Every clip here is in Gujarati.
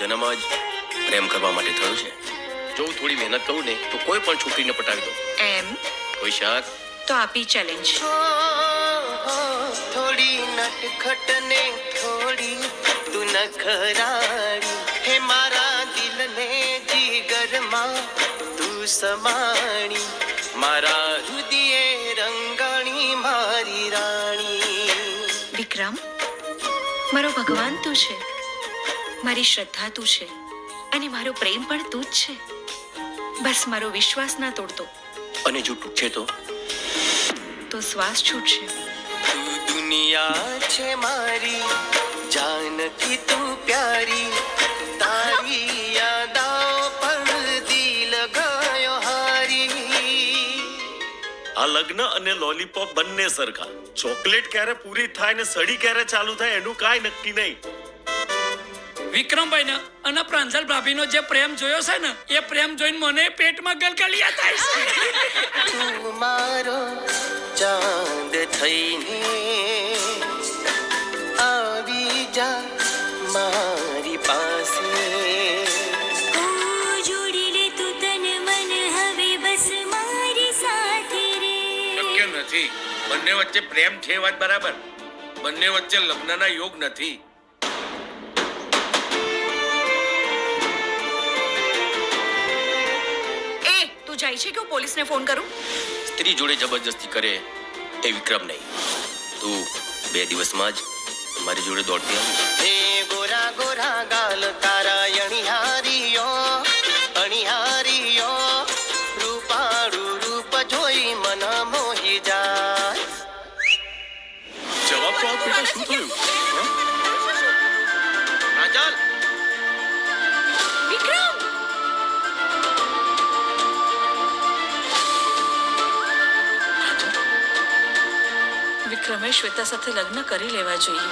જન્મ જ પ્રેમ કરવા માટે થયો છે. જો હું થોડી મહેનત કરું ને તો કોઈ પણ છોકરીને પટાવી દઉં. એમ? કોઈ શક? તો આપી ચેલેન્જ થોડી નટખટ ને થોડી તું નખરાડી હે મારા દિલને જીગરમાં તું સમાણી. મારા હૃદયે રંગાણી મારી રાણી. વિક્રમ મારો ભગવાન તું છે. મારી શ્રદ્ધા તું છે અને મારો પ્રેમ પણ તું જ છે. બસ મારો વિશ્વાસ ના તોડતો. અને જો તૂટશે તો? તો શ્વાસ છૂટશે. તું દુનિયા છે મારી જાનકી તું પ્યારી. તારી યાદાઓ પર દિલ ગયો હારી. આ લગ્ન અને લોલીપોપ બંને સરખા. ચોકલેટ ક્યારે પૂરી થાય ને સડી ક્યારે ચાલુ થાય એનું કાંઈ નક્કી નહીં. વિક્રમભાઈ ને અને પ્રાંજલ ભાભીનો જે પ્રેમ જોયો છે ને એ પ્રેમ જોઈને મને પેટમાં ગલગલિયા થાય છે. મારો ચાંદ થઈને આવી જા મારી પાસે. જોડી લે તું તન મન હવે બસ મારી સાથે શક્ય નથી. બંને વચ્ચે પ્રેમ છે વાત બરાબર. બંને વચ્ચે લગ્નના યોગ નથી. જાય છે કે હું પોલીસને ફોન કરું? સ્ત્રી જોડે જબરજસ્તી કરે એ વિક્રમ નહીં. તું બે દિવસમાં જ મારી જોડે દોડતી આવી. વિક્રમે શ્વેતા સાથે લગ્ન કરી લેવા જોઈએ.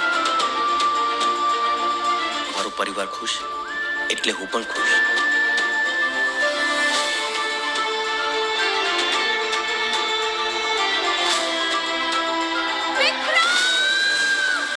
મારો પરિવાર ખુશ એટલે હું પણ ખુશ.